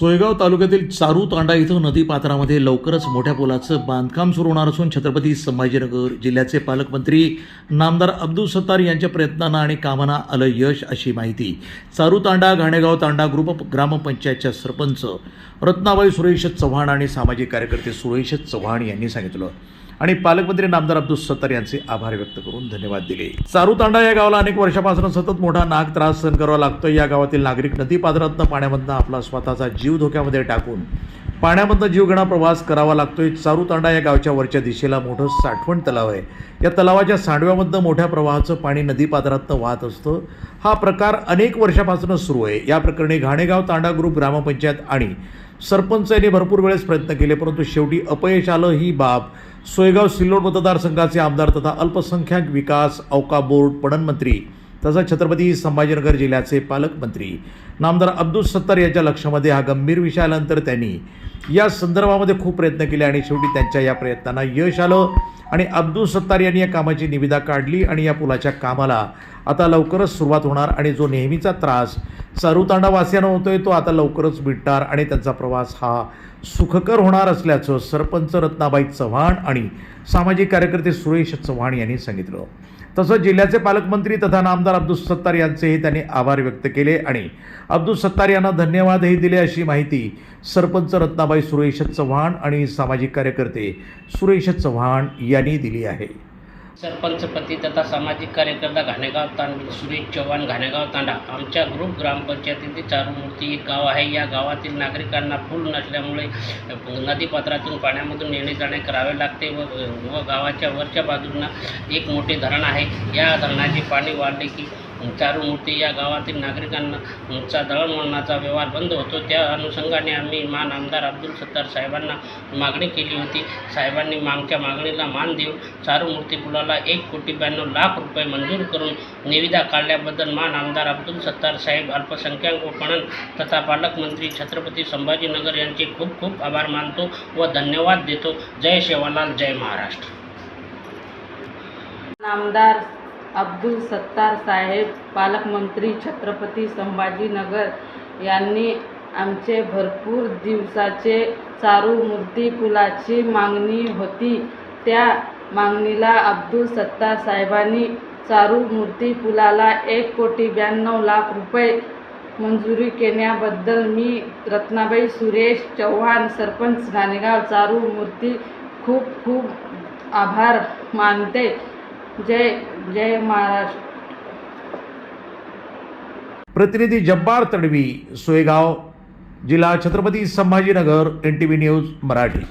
सोयगाव तालुक्यातील चारू तांडा इथं नदी पात्रामध्ये लवकरच मोठ्या पुलाचं बांधकाम सुरू होणार असून छत्रपती संभाजीनगर जिल्ह्याचे पालकमंत्री नामदार अब्दुल सत्तार यांच्या प्रयत्नांना आणि कामांना आलं यश अशी माहिती. चारू तांडा घाणेगाव तांडा ग्रुप ग्रामपंचायतच्या सरपंच रत्नाबाई सुरेश चव्हाण आणि सामाजिक कार्यकर्ते सुरेश चव्हाण यांनी सांगितलं. आणि पालकमंत्री नामदार अब्दुल सत्तार यांचे आभार व्यक्त करून धन्यवाद दिले. चारूतांडा या गावाला अनेक वर्षापासून सतत मोठा नाग त्रास सहन करावा लागतो या गावातील नागरिक नदी पात्रातनं पाण्यामधनं आपला स्वतःचा जीव धोक्यामध्ये टाकून पाण्यामधनं जीवघणा प्रवास करावा लागतोय. चारूतांडा या गावच्या वरच्या दिशेला मोठं साठवण तलाव आहे. या तलावाच्या सांडव्यामधनं मोठ्या प्रवाहाचं पाणी नदीपात्रातनं वाहत असतं. हा प्रकार अनेक वर्षापासून सुरू आहे. या प्रकरणी घाणेगाव तांडा ग्रुप ग्रामपंचायत आणि सरपंच यांनी भरपूर वेळेस प्रयत्न केले परंतु शेवटी अपयश आलं ही बाब. सोयगाव सिल्लोड मतदारसंघाचे आमदार तथा अल्पसंख्याक विकास औका बोर्ड पणन मंत्री तसंच छत्रपती संभाजीनगर जिल्ह्याचे पालकमंत्री नामदार अब्दुल सत्तार यांच्या लक्षामध्ये हा गंभीर विषय आल्यानंतर त्यांनी या संदर्भामध्ये खूप प्रयत्न केले आणि शेवटी त्यांच्या या प्रयत्नांना यश आलं आणि अब्दुल सत्तार यांनी या कामाची निविदा काढली आणि या पुलाच्या कामाला आता लवकरच सुरुवात होणार आणि जो नेहमीचा त्रास चारूतांडावासियांना होतोय तो आता लवकरच मिटणार आणि त्यांचा प्रवास हा सुखकर होणार असल्याचं सरपंच रत्नाबाई चव्हाण आणि सामाजिक कार्यकर्ते सुरेश चव्हाण यांनी सांगितलं. तसंच जिल्ह्याचे पालकमंत्री तथा नामदार अब्दुल सत्तार यांचेही त्यांनी आभार व्यक्त केले आणि अब्दुल सत्तार यांना धन्यवादही दिले अशी माहिती सरपंच रत्नाबाई सुरेश चव्हाण आणि सामाजिक कार्यकर्ते सुरेश चव्हाण यांनी दिली आहे. सरपंचपती तथा सामाजिक कार्यकर्ता घाणेगाव तांड सुरेश चव्हाण घाणेगाव तांडा. आमच्या ग्रुप ग्रामपंचायतीतील चारुमूर्ती एक गाव आहे. या गावातील नागरिकांना पूल नसल्यामुळे नदीपात्रातून पाण्यामधून येणे जाणे करावे लागते व व गावाच्या वरच्या बाजूंना एक मोठे धरण आहे. या धरणाचे पाणी वाढले की चारूमूर्ती या गावातील नागरिकांना चा दळणवळणाचा व्यवहार बंद होतो. त्या अनुषंगाने आम्ही मान आमदार अब्दुल सत्तार साहेबांना मागणी केली होती. साहेबांनी आमच्या मागणीला मान देऊन चारूमूर्ती पुलाला एक कोटी ब्याण्णव लाख रुपये मंजूर करून निविदा काढल्याबद्दल मान आमदार अब्दुल सत्तार साहेब अल्पसंख्याक व पणन तथा पालकमंत्री छत्रपती संभाजीनगर यांचे खूप खूप आभार मानतो व धन्यवाद देतो. जय शेवालाल जय महाराष्ट्र. आमदार अब्दुल सत्तार साहेब पालकमंत्री छत्रपती संभाजीनगर यांनी आमचे भरपूर दिवसाचे चारू मूर्ती पुलाची मागणी होती. त्या मागणीला अब्दुल सत्तार साहेबांनी चारू मूर्ती पुलाला एक कोटी ब्याण्णव लाख रुपये मंजुरी केल्याबद्दल मी रत्नाबाई सुरेश चव्हाण सरपंच घाणेगाव चारू मूर्ती खूप खूप आभार मानते. जय जय महाराष्ट्र. प्रतिनिधी जब्बार तडवी सोयगाव जिल्हा Chhatrapati Sambhajinagar N T V news Marathi.